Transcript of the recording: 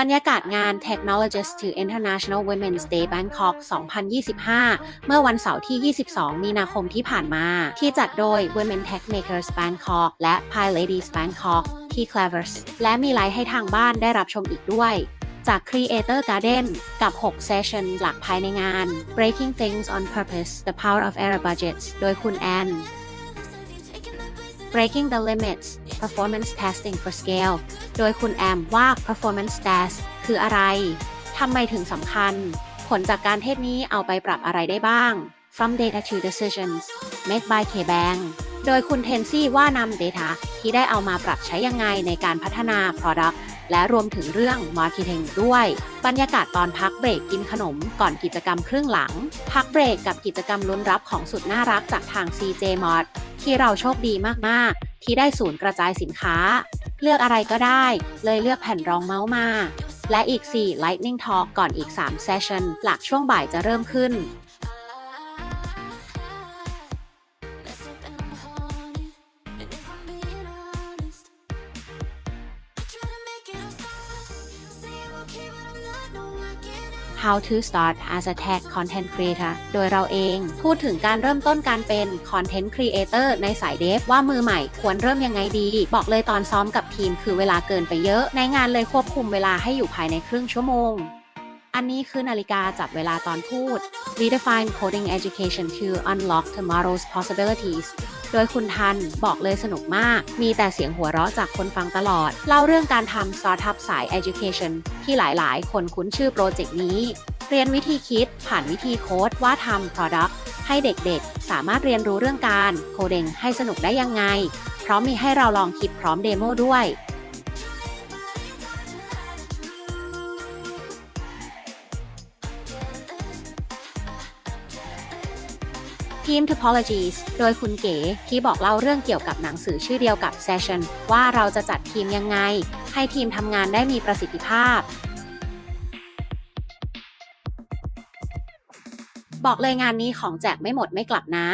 บรรยากาศงาน Technologists to International Women's Day Bangkok 2025 เมื่อวันเสาร์ที่ 22 มีนาคมที่ผ่านมา ที่จัดโดย Women Tech Makers Bangkok และ Pi Ladies Bangkok ที่ Clevers และมีไลฟ์ให้ทางบ้านได้รับชมอีกด้วยจาก Creator Garden กับ6 Session หลักภายในงาน Breaking Things on Purpose The Power of Error Budgets โดยคุณแอน Breaking the Limits Performance Testing for Scale โดยคุณแอมว่า Performance Test คืออะไร ทำไมถึงสำคัญ ผลจากการเทศนี้เอาไปปรับอะไรได้บ้าง From Data to Decisions Made by KBank โดยคุณเทนซี่ว่านำ Data ที่ได้เอามาปรับใช้ยังไงในการพัฒนา Product และรวมถึงเรื่อง Marketing ด้วย บรรยากาศตอนพักเบรกกินขนมก่อนกิจกรรมครึ่งหลัง พักเบรกกับกิจกรรมลุ้นรับของสุดน่ารักจากทาง CJ m o d ที่เราโชคดีมากๆ ที่ได้ศูนย์กระจายสินค้า เลือกอะไรก็ได้ เลยเลือกแผ่นรองเมาส์มา และอีก 4 Lightning Talk ก่อนอีก 3 Session หลักช่วงบ่ายจะเริ่มขึ้น How to start as a tech content creator โดยเราเองพูดถึงการเริ่มต้นการเป็น content creator ในสายเดฟว่ามือใหม่ควรเริ่มยังไงดี บอกเลยตอนซ้อมกับทีมคือเวลาเกินไปเยอะ ในงานเลยควบคุมเวลาให้อยู่ภายในครึ่งชั่วโมงอันนี้คือนาฬิกาจับเวลาตอนพูด Redefine Coding Education to Unlock Tomorrow's Possibilities โดยคุณทันบอกเลยสนุกมาก มีแต่เสียงหัวเราะจากคนฟังตลอด เล่าเรื่องการทำ Startup สาย Education ที่หลายๆ คนคุ้นชื่อโปรเจกต์นี้ เรียนวิธีคิดผ่านวิธีโค้ดว่าทำ Product ให้เด็กๆ สามารถเรียนรู้เรื่องการโคเดงให้สนุกได้ยังไง พร้อมมีให้เราลองคิดพร้อมเดโมด้วย ทีม Topologies โดยคุณเก๋ที่บอกเล่าเรื่องเกี่ยวกับหนังสือชื่อเดียวกับ Session ว่าเราจะจัดทีมยังไง ให้ทีมทำงานได้มีประสิทธิภาพ บอกเลยงานนี้ของแจกไม่หมดไม่กลับนะ